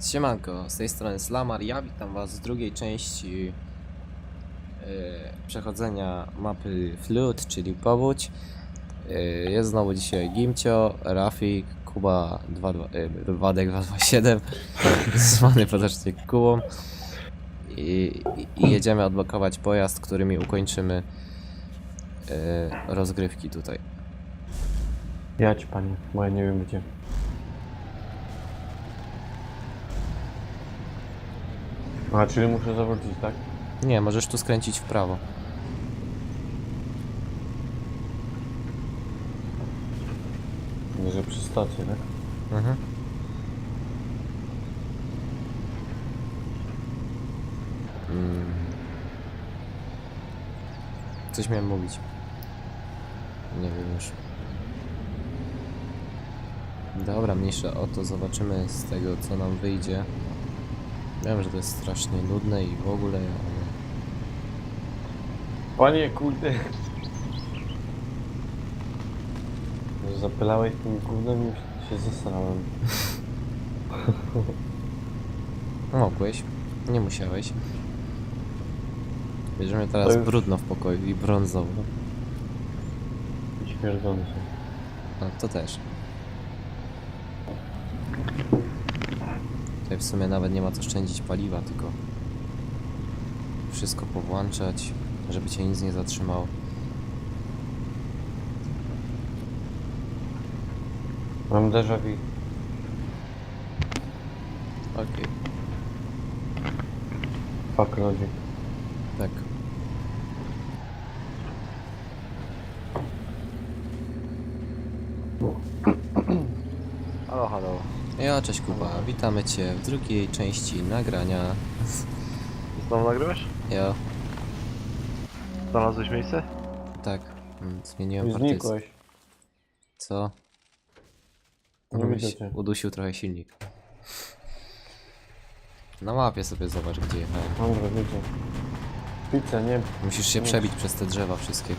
Siemanko, z tej strony Slamar, ja witam was z drugiej części yy, przechodzenia mapy Flood, czyli Powódź. Yy, jest znowu dzisiaj Gimcio, Rafik, Kuba 22, yy, Wadek 227, zwany potocznie Kubą. I, I jedziemy odblokować pojazd, którymi ukończymy yy, rozgrywki tutaj. Jać panie, bo ja nie wiem gdzie. A, czyli muszę zawrócić, tak? Nie, możesz tu skręcić w prawo. Nie, że przy stacji, tak? Mhm. Mm. Coś miałem mówić. Nie wiem już. Dobra, mniejsza o to, zobaczymy z tego co nam wyjdzie. Wiem, że to jest strasznie nudne i w ogóle, ale... Panie, kurde. Zapylałeś tym gównem i się zesrałem. Mogłeś, nie musiałeś. Bierzemy teraz To już- brudno w pokoju i brązowo. I śmierdzący. No to też. W sumie nawet nie ma co szczędzić paliwa, tylko wszystko powłączać, żeby cię nic nie zatrzymało. Mam déjà vu. Okej, Fuck logic. tak. Cześć Kuba, witamy cię w drugiej części nagrania. Znowu nagrywasz? Ja, Znalazłeś miejsce? tak, mm, zmieniłem partycję. znikłeś. Co? Nie Uduś- widzę cię. Udusił trochę silnik. Na mapie sobie zobacz gdzie jechałem. Dobra, widzę. Pizza, nie. Musisz się Nie. przebić przez te drzewa wszystkie.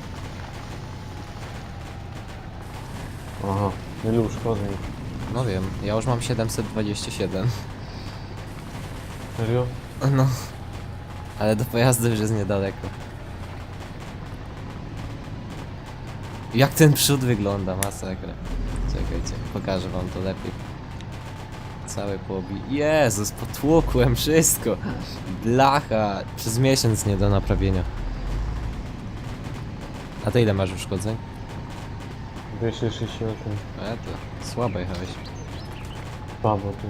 Aha, ile uszkodzeń. No wiem, ja już mam 727. Serio? No. Ale do pojazdu już jest niedaleko. Jak ten przód wygląda, masakra. Czekajcie, pokażę wam to lepiej. Całe pobi... Jezus, potłukłem wszystko! Blacha! Przez miesiąc nie do naprawienia. A ty ile masz uszkodzeń? 268. E to słabo jechałeś. Słabo ty.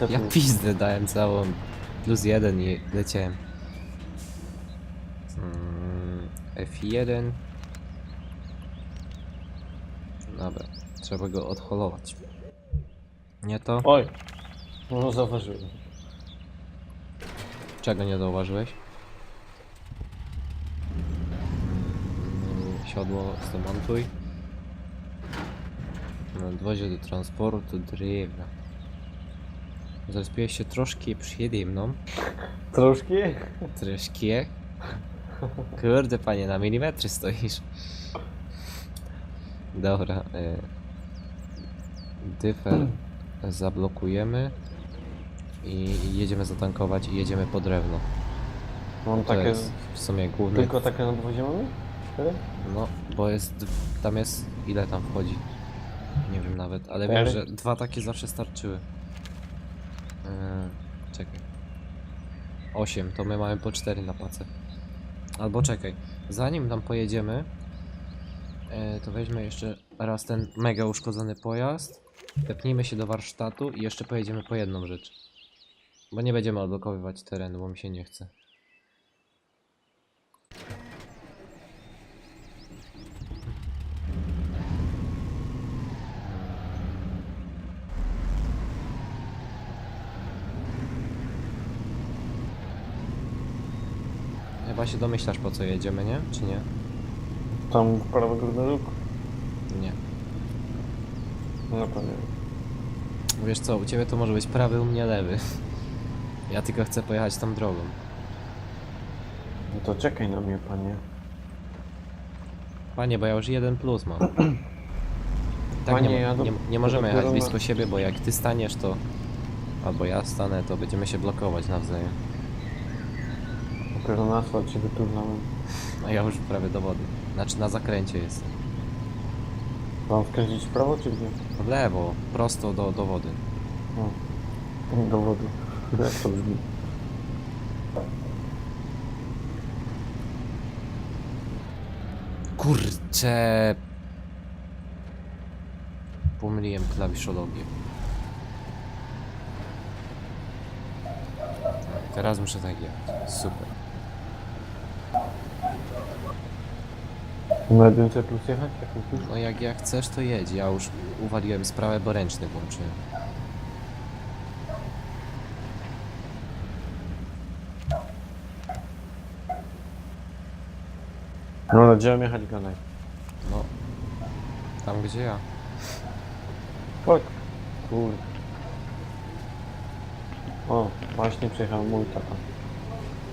Co Ja pizdę dałem całą. Plus jeden i leciałem. Mm, F1. Dobra, trzeba go odholować. Nie to? Oj! No zauważyłem. Czego nie zauważyłeś? Mm, Siodło zdemontuj. Nadwozie do transportu drewna. Zrespiłeś się troszkę przyjemną. Troszki? Troszkę. Kurde panie, na milimetry stoisz. Dobra. Y dyfer zablokujemy. I jedziemy zatankować i jedziemy po drewno. Mam To takie... jest w sumie główny. Tylko takie nadwozie mamy? Cztery? No, bo jest. Tam jest. Ile tam wchodzi? Nie wiem nawet, ale wiem, że dwa takie zawsze starczyły. Yy, czekaj. Osiem, to my mamy po cztery na pace. Albo czekaj, zanim tam pojedziemy, yy, to weźmy jeszcze raz ten mega uszkodzony pojazd. Wepnijmy się do warsztatu i jeszcze pojedziemy po jedną rzecz. Bo nie będziemy odblokowywać terenu, bo mi się nie chce. Chyba się domyślasz po co jedziemy, nie? Czy nie? Tam w prawy górny róg? Nie. No to nie wiem. Wiesz co, u ciebie to może być prawy, u mnie lewy. Ja tylko chcę pojechać tą drogą. No to czekaj na mnie, panie. Panie, bo ja już jeden plus mam. Tak Panie, nie, ja do- nie, nie możemy dopiero jechać na- blisko siebie, bo jak ty staniesz, to Albo ja stanę, to będziemy się blokować nawzajem. Dopiero na asfalt się wyturnąłem. A ja już prawie do wody. Znaczy na zakręcie jest. Mam skręcić w prawo czy gdzie? W lewo, prosto do, do wody. O, do wody. Jak to brzmi? Kurczę. Pomyliłem klawiszologię. Teraz muszę tak jechać. Super. Na plus jechać? Jak? No jak, jak chcesz to jedź. Ja już uwaliłem sprawę, bo ręczny włączyłem. No, ale gdzie mam jechać gadaj? No. Tam gdzie ja. Chodź. Kurde. O, właśnie przyjechał mój tata.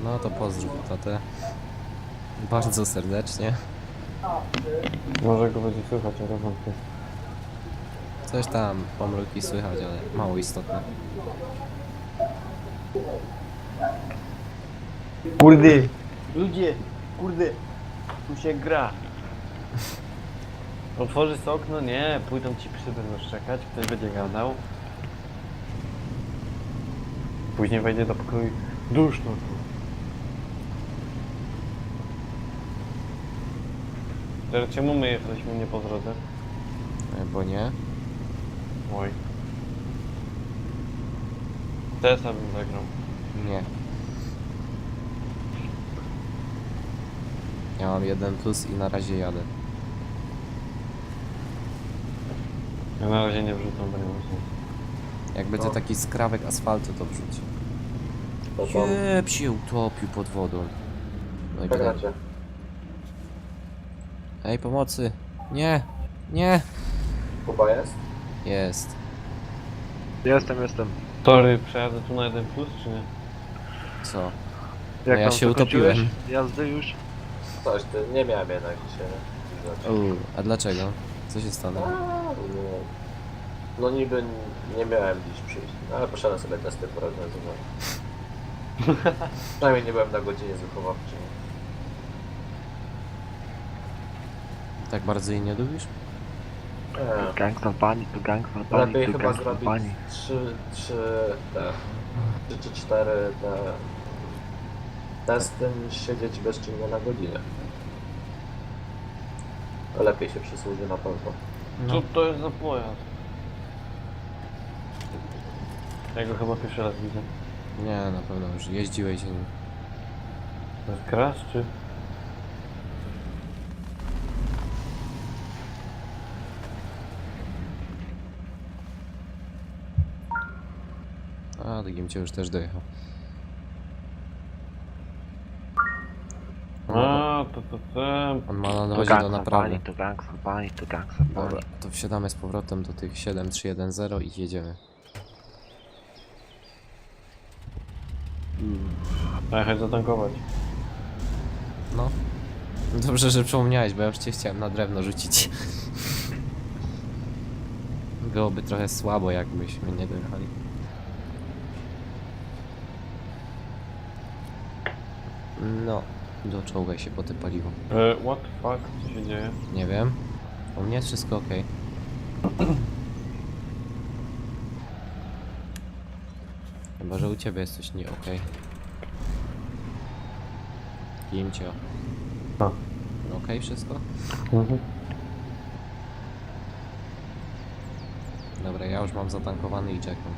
No to pozdrów tatę. Bardzo serdecznie. Może go będzie słychać, ale wątpię. Coś tam, pomruki słychać, ale mało istotne. Kurde! Ludzie! Kurde! Tu się gra! Otworzysz okno? Nie, pójdą ci psy będą szczekać, ktoś będzie gadał. Później wejdzie do pokoju. Duszno tu. Teraz czemu my jesteśmy nie po drodze? E, Bo nie. Oj. Tesa bym zagrał. Nie. Ja mam jeden plus i na razie jadę. Ja na razie nie wrzucam, bo nie można. Jak będzie No. taki skrawek asfaltu, to wrzuć. To są... Jeb się utopił pod wodą. No i. Czekajcie. Ej, pomocy! Nie! Nie! Kuba jest? Jest. Jestem, jestem. Tory, przejadę tu na jeden plus, czy nie? Co? Jak No ja tam się zakończyłeś utopiłem. Jazdy już? Coś, ty nie miałem jednak dzisiaj. nie? Uuu, a dlaczego? Co się stanęło? A, no, no niby nie miałem dziś przyjść, no, ale poszedłem sobie testy porozmawiać. Przynajmniej nie byłem na godzinie z Tak bardzo jej nie lubisz? Nie. Gangsta pani, tu gangsta pani, Lepiej tu chyba gangsta zrobić pani. trzy, trzy, te, trzy czy cztery te testy niż siedzieć bezczynnie na godzinę. Lepiej się przysłuży na pewno. Co to jest za pojazd? Ja go chyba pierwszy raz widzę. Nie, na pewno już jeździłeś nim. To jest kras, czy? A, drugim cię już też dojechał. A, to to ten. On ma na dowodzi do naprawy. pani, tu gangsta pani. Dobra, to wsiadamy z powrotem do tych 7310 i jedziemy. Jechać zatankować. No. Dobrze, że przypomniałeś, bo ja już cię chciałem na drewno rzucić. Byłoby trochę słabo, jakbyśmy nie dojechali. No, doczołgaj się po te paliwo. E, what the fuck? Co się dzieje? Nie wiem. U mnie jest wszystko ok. Chyba, że u ciebie jest coś nie ok. Jimcio. A. Ok wszystko? Mhm. Dobra, ja już mam zatankowany i czekam.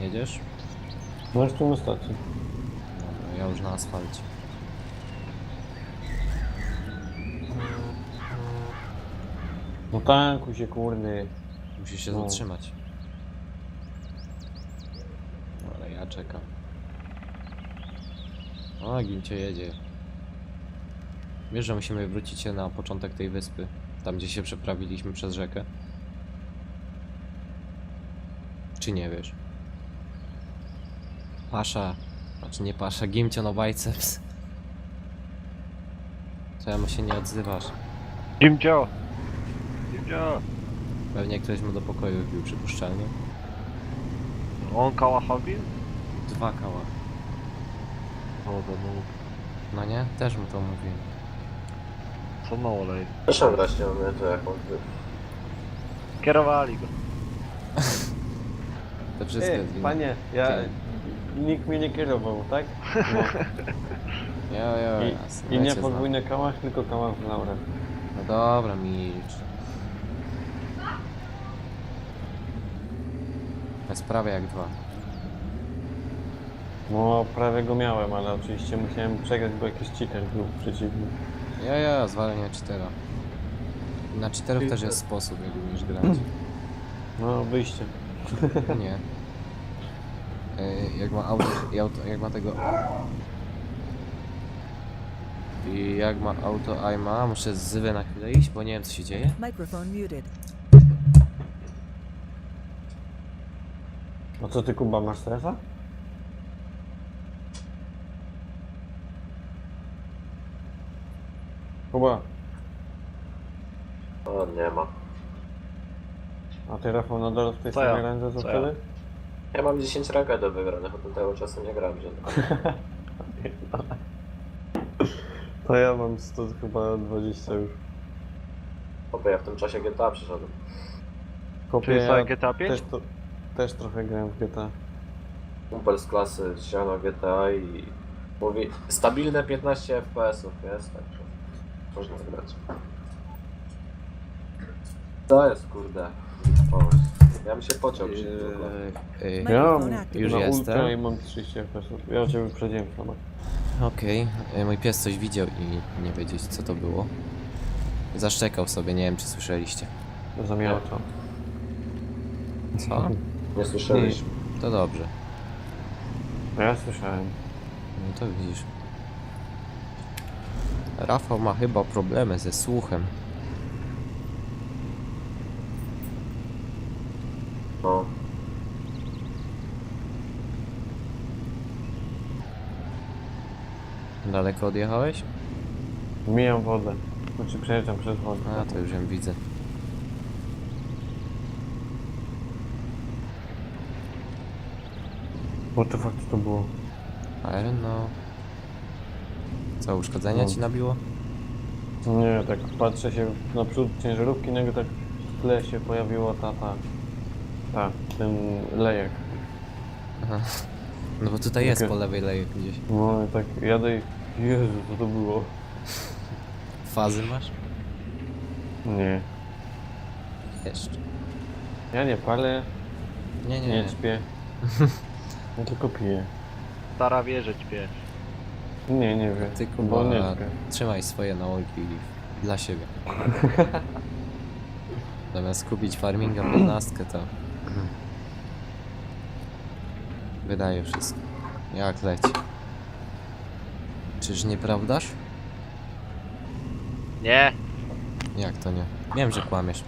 Jedziesz? Już tu stacji. Dobra, ja już na asfalcie. No tankuj się kurde. Musisz się No. zatrzymać. Ale ja czekam. O, Gincie jedzie. Wiesz, że musimy wrócić się na początek tej wyspy. Tam, gdzie się przeprawiliśmy przez rzekę. Czy nie wiesz? Pasza, Znaczy nie pasza, gimcio no biceps. Czemu się nie odzywasz? Jimcio! Jimcio! Pewnie ktoś mu do pokoju wbił przypuszczalnie. On kałachowi? Dwa kała. O, to no. No nie? Też mu to mówiłem. Co no olej. Proszę grać nie umie, to jak on Kierowali go. To wszystko Ej, jest wina. panie, ja... Okej. Nikt mnie nie kierował, tak? No. Jo, jo, I, jasne. I ja nie cię znam. podwójny kałach, tylko kałach w laurę. No dobra, milcz. Bez prawie jak dwa. No, prawie go miałem, ale oczywiście musiałem przegrać, bo jakiś cheater był przeciwny. Ja, ja, zwalnię cztera. Na czterech też jest sposób, jak umiesz grać. No, wyjście. Nie. Ej, Jak ma auto, i auto, jak ma tego... I jak ma auto aima, muszę z Zywy na chwilę iść, bo nie wiem co się dzieje. Microphone muted. No co ty, Kuba, masz stresa? Kuba, O, nie ma. a ty Rafał nadal w tej Co samej ja? ręce co Co ja? wtedy? Ja mam 10 ranked do wygranych, od tego czasu nie gram, że To ja mam 100 chyba 20 już. Chłopie, ja w tym czasie GTA przeszedłem. Kopie, Czyli co, ja GTA 5? też, to, też trochę grałem w GTA. Kumpel z klasy ściągnął GTA i mówi stabilne 15 FPS-ów jest, także można zgrać. To jest kurde pomysł. Ja bym się pociął przy tym Ja mam. Już na jestem. ultra i mam 30 FPS. Ja cię wyprzedziłem chyba. Okej, ej, mój pies coś widział i nie wiedzieć co to było. Zaszczekał sobie, nie wiem czy słyszeliście. Zamiałczam. Co? Nie słyszeliśmy. To dobrze. No ja słyszałem. No to widzisz. Rafał ma chyba problemy ze słuchem. No. Daleko odjechałeś? Mijam wodę. Znaczy przejeżdżam przez wodę. A, to już ją widzę. What the fuck co to było? Ale no... Co, uszkodzenia No. ci nabiło? Nie, tak patrzę się naprzód ciężarówki, nagle tak w tle się pojawiła ta, ta, ta, ten lejek. Aha. No bo tutaj jest Okej. po lewej lejek gdzieś. No i tak jadę i Jezu, co to było? Fazy masz? Nie. Jeszcze. Ja nie palę, Nie, nie, nie nie. śpię. Ja tylko piję. Stara wieżę ćpie. Nie, nie wiem. Ty bo Kuba, nie śpię. trzymaj swoje nałogi dla siebie. Zamiast kupić farminga 15 to... Wydaje wszystko. Jak leci. Czyż nieprawdaż? Nie! Jak to nie? Wiem, że kłamiesz.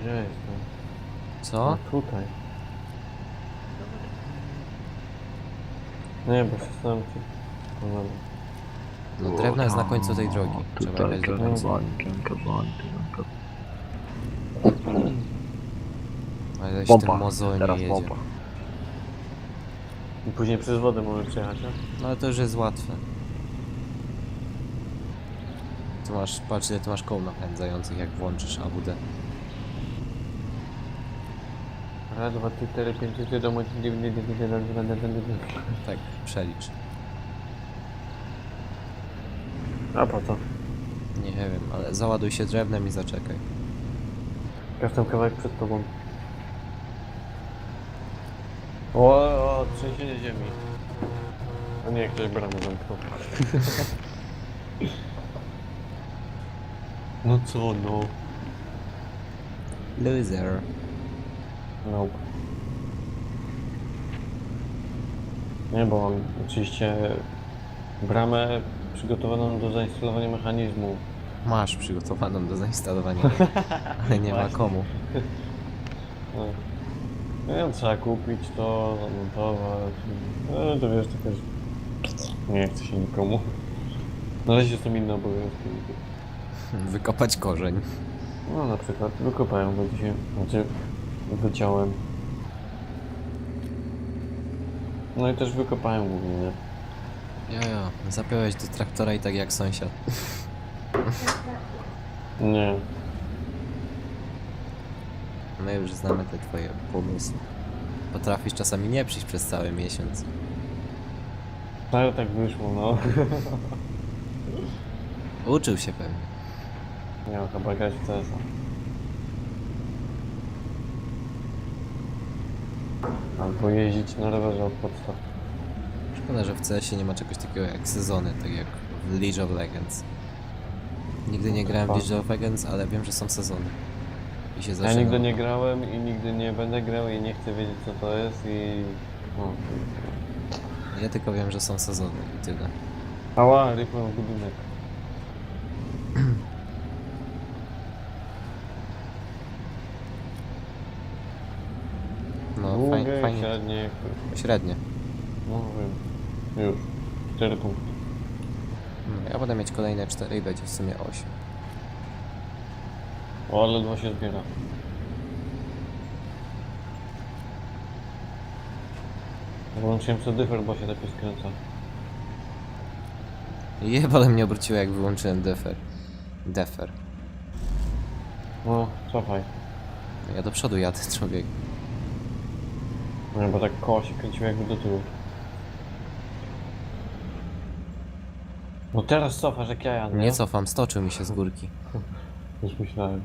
Gdzie jestem? Co? No tutaj. Nie, bo się stałem ci... No dobra. No drewno jest na końcu tej drogi. Trzeba jechać do końca. Ale się Pompa. mozolnie Teraz jedzie. I później przez wodę możesz przejechać, nie? No ale to już jest łatwe. Tu masz, patrz ile tu masz koł napędzających jak włączysz AWD. Raz, dwa, trzy, cztery, pięć, sześć, siedem, osiem, dziewięć, dziesięć, jeden, dwa, trzy, cztery, pięć. Tak, przelicz. A po co? Nie wiem, ale załaduj się drewnem i zaczekaj. Jestem kawałek przed tobą. O, o, trzęsienie ziemi. A nie, ktoś bramę zamknął. no co, no? Loser. Nope. Nie, bo mam oczywiście bramę przygotowaną do zainstalowania mechanizmu Masz przygotowaną do zainstalowania, ale nie ma Właśnie. komu. No. Wiem, trzeba kupić to, zamontować. No to wiesz, to też nie chce się nikomu. Na razie są inne obowiązki. Wykopać korzeń. No na przykład wykopałem go dzisiaj, znaczy wyciąłem. No i też wykopałem głównie, nie? Jojo, zapiąłeś do traktora i tak jak sąsiad. Nie. My już znamy te twoje pomysły. Potrafisz czasami nie przyjść przez cały miesiąc. Ale tak wyszło, no. Uczył się pewnie. Miał chyba grać w CS-a. Albo jeździć na rowerze od podstaw. Szkoda, że w CS-ie nie ma czegoś takiego jak sezony, tak jak w League of Legends. Nigdy nie grałem w League of Legends, ale wiem, że są sezony. I się Ja zaczyna. nigdy nie grałem i nigdy nie będę grał i nie chcę wiedzieć co to jest i... No. Ja tylko wiem, że są sezony i tyle. Ała, w budynek. No, Długie, fajnie. średnie, Średnie. Już. 4 punkty. No, ja będę mieć kolejne 4 i będzie w sumie 8. O, ale ledwo się zbiera. Włączyłem sobie dyfer, bo się lepiej skręca. Jebale mnie obróciło jak wyłączyłem defer. Defer. No, cofaj. Ja do przodu jadę, człowiek. No, bo tak koło się kręciło jakby do tyłu. No teraz cofasz jak ja jadę. Nie cofam, stoczył mi się z górki. Już myślałem.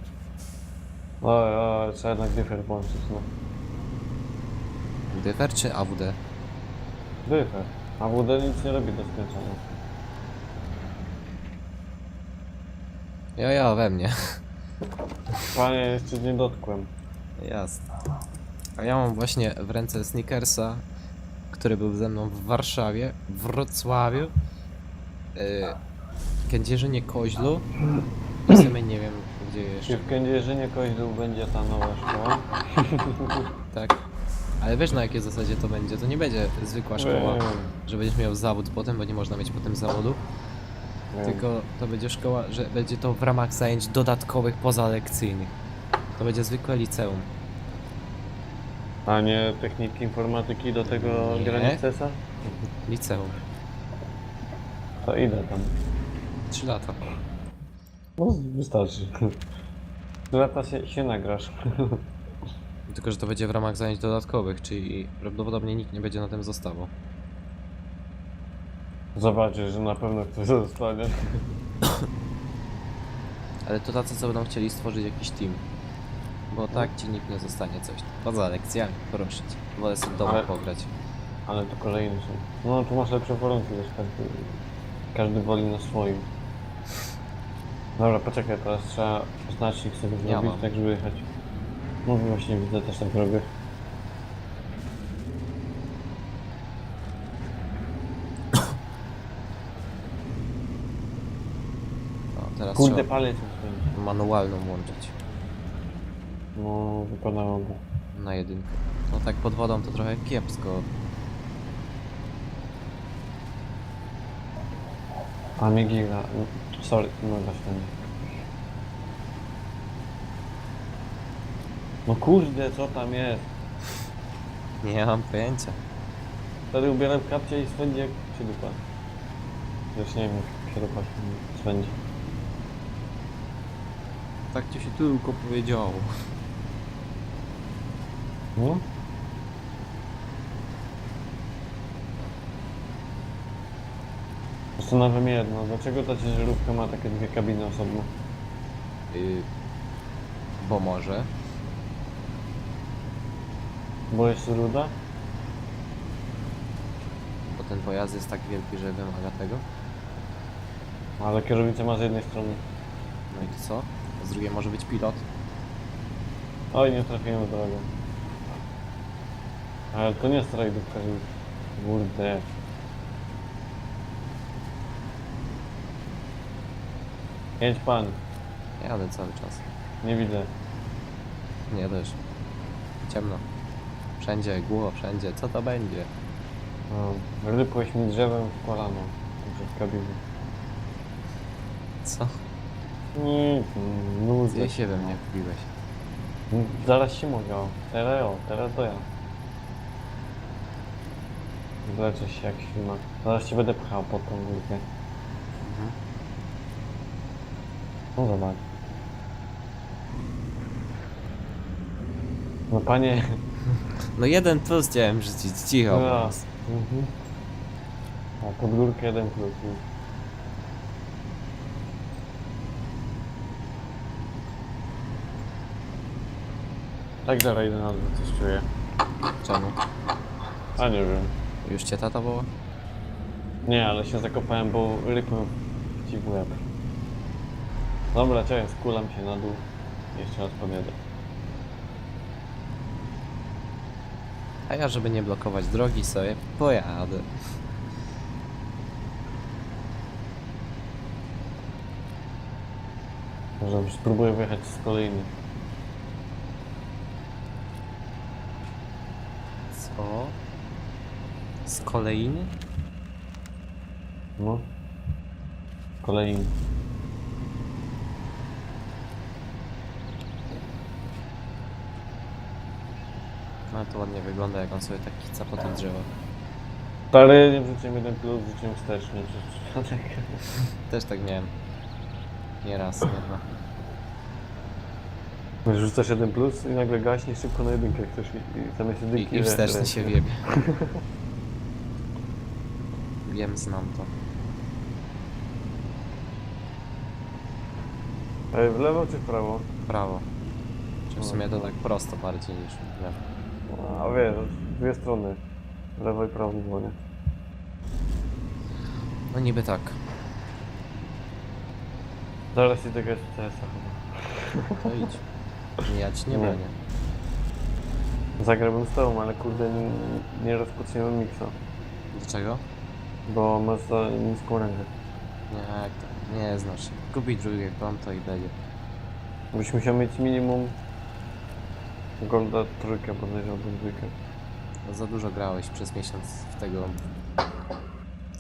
Oj, oj, trzeba jednak dyfer włączyć, no. Defer czy AWD? Dyfer. A WD nic nie robi do skręcania. Ja, ja, we mnie. Panie, jeszcze nie dotkłem. Jasne. A ja mam właśnie w ręce Snickersa, który był ze mną w Warszawie, w Wrocławiu, Kędzierzynie Koźlu w sumie nie wiem gdzie Czy jeszcze. w Kędzierzynie Koźlu będzie ta nowa szkoła? Tak. Ale wiesz na jakiej zasadzie to będzie? To nie będzie zwykła szkoła, Wiem, że będziesz miał zawód potem, bo nie można mieć potem zawodu, wiem. tylko to będzie szkoła, że będzie to w ramach zajęć dodatkowych pozalekcyjnych. To będzie zwykłe liceum. A nie techniki informatyki do tego Nie. Liceum. To idę tam. 3 lata. No, wystarczy. Trzy lata się, się nagrasz. Tylko, że to będzie w ramach zajęć dodatkowych, czyli prawdopodobnie nikt nie będzie na tym zostawał. Zobaczysz, że na pewno ktoś zostanie. Ale to tacy, co będą chcieli stworzyć jakiś team. Bo tak ci nikt nie zostanie coś. Poza lekcjami, proszę cię. Wolę sobie domu Ale- pograć. Ale to kolejny są. No, tu masz lepsze warunki, wiesz, każdy, każdy woli na swoim. Dobra, poczekaj, teraz trzeba znacznik sobie Ja zrobić, mam. tak żeby jechać. No właśnie widzę, też tak robię. Teraz Kurde, trzeba palec mi spędzi. manualną łączyć No, wypadałoby. na jedynkę. No tak pod wodą to trochę kiepsko. A mnie giga. No, Sorry, no właśnie nie. No kurde, co tam jest? Nie mam pojęcia. Wtedy ubieram kapcie i swędzi jak się dupa. Już nie wiem, jak się dupa swędzi. Tak ci się tylko powiedziało. No? Zastanawiam się jedno, dlaczego ta ciężarówka ma takie dwie kabiny osobno? Yy, bo może. Bo jest ruda? Bo ten pojazd jest tak wielki, że wymaga tego. Ale kierownicę ma z jednej strony. No i to co? Z drugiej może być pilot. Oj, nie trafiłem w drogę. Ale to nie jest rajdówka już. Kurde. Jedź pan. Jadę cały czas. Nie widzę. Nie też. Ciemno. Wszędzie, głucho, wszędzie. Co to będzie? No, rypłeś mi drzewem w kolano. Także w kabinie. Co? Nic, nuz. Gdzie się we mnie wbiłeś? Zaraz się mogę. o. Teraz to ja. Wleczę się jak ślimak. Zaraz cię będę pchał pod tą górkę. Mhm. No zobacz. No panie. No jeden plus chciałem rzucić, cicho. No. Mhm. A pod górkę jeden plus. Tak dalej idę na dół, coś czuję. Czemu? A nie wiem. Już cię tata woła? Nie, ale się zakopałem, bo rypnął ci w łeb. Dobra, czekaj, skulam się na dół. Jeszcze raz podjedę. A ja, żeby nie blokować drogi sobie, pojadę. Może spróbuję wyjechać z kolejny. Co? Z kolejny? No. Kolejny. No to ładnie wygląda, jak on sobie tak kica po tych drzewach. Ale nie wrzuciłem jeden plus, wrzuciłem wstecznie przez przypadek. Też tak miałem. Nie raz, nie dwa. Rzucasz jeden plus i nagle gaśnie szybko na jedynkę jak chcesz i, i zamiast jedynki... I, i wsteczny się wiebie. Wiem, znam to. Ej, w lewo czy w prawo? Prawo. Czy w sumie to tak prosto bardziej niż w lewo. A wiesz, dwie strony. Lewo i prawo było, nie? No niby tak. Zaraz idę grać w CS-a chyba. To idź. Ja ci nie Nie. bronię. Zagrałbym z tobą, ale kurde nie, nie rozpoczniemy miksa. Dlaczego? Bo masz za niską rękę. Nie, jak to? Nie znasz się. Kupić drugie konto i będzie. Byś musiał mieć minimum Golda trójkę, podejrzewałbym dwójkę. No za dużo grałeś przez miesiąc w tego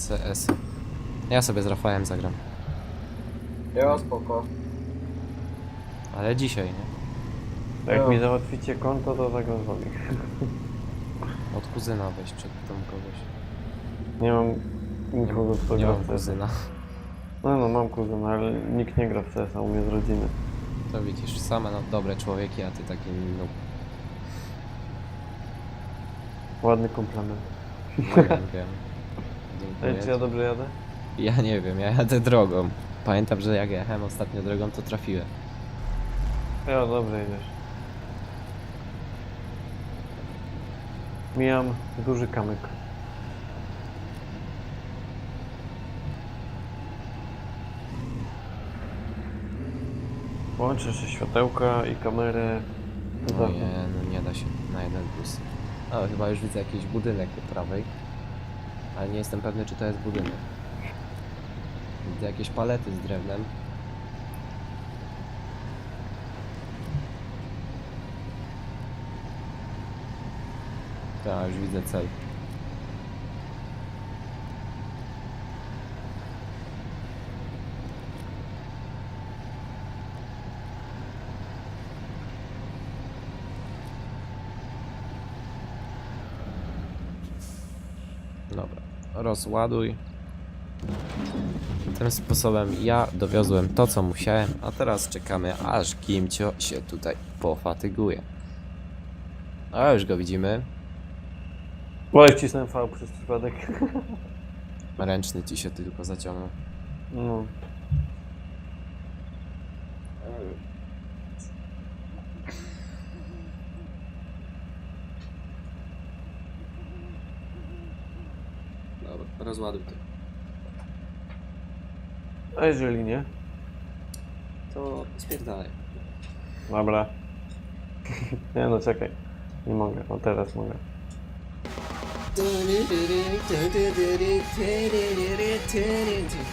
CS. Ja sobie z Rafałem zagram. Ja spoko. Ale dzisiaj, nie? Jak No. mi załatwicie konto, to zagram z wami. Od kuzyna weź przed tym kogoś. Nie mam nikogo, kto nie gra mam w CS. kuzyna. No no, mam kuzyna, ale nikt nie gra w CS, a u mnie z rodziny. To widzisz, same no, dobre człowieki, a ty taki no, Ładny komplement. nie wiem, wiem. Ej, czy ja Dziękuję. dobrze jadę? Ja nie wiem, ja jadę drogą. Pamiętam, że jak jechałem ostatnio drogą, to trafiłem. Ja, dobrze jedziesz. Mijam duży kamyk. Łączę jeszcze światełka i kamerę. No nie, no nie da się na jeden plus. O, chyba już widzę jakiś budynek po prawej. Ale nie jestem pewny, czy to jest budynek. Widzę jakieś palety z drewnem. Tak, już widzę cel. Rozładuj. Tym sposobem ja dowiozłem to, co musiałem, a teraz czekamy, aż Gimcio się tutaj pofatyguje. A już go widzimy. Oj, wcisnąłem V przez przypadek. Ręczny ci się tylko zaciągnął. No. Dobra, rozładuj to. A jeżeli nie? To spierdalaj. Dobra. nie no, czekaj. Nie mogę, o teraz mogę.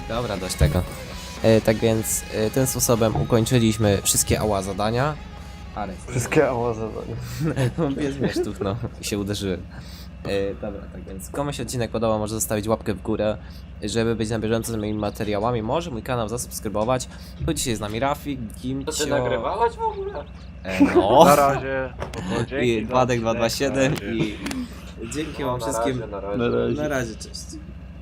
Dobra, dość tego. E, tak więc e, tym sposobem ukończyliśmy wszystkie ała zadania. Ale Wszystkie ałazy. Bez miesztów, no, i się uderzyłem. E, dobra, tak więc komuś się odcinek podobał, może zostawić łapkę w górę, żeby być na bieżąco z moimi materiałami. Może mój kanał zasubskrybować. Był dzisiaj z nami Rafik, To Gimcio... ty nagrywałeś w ogóle? E, no. Na razie. No, dzięki I za Władek odcinek, 227 na razie. i dzięki No, wam na wszystkim. Razie, na razie. Na razie. Na razie, cześć.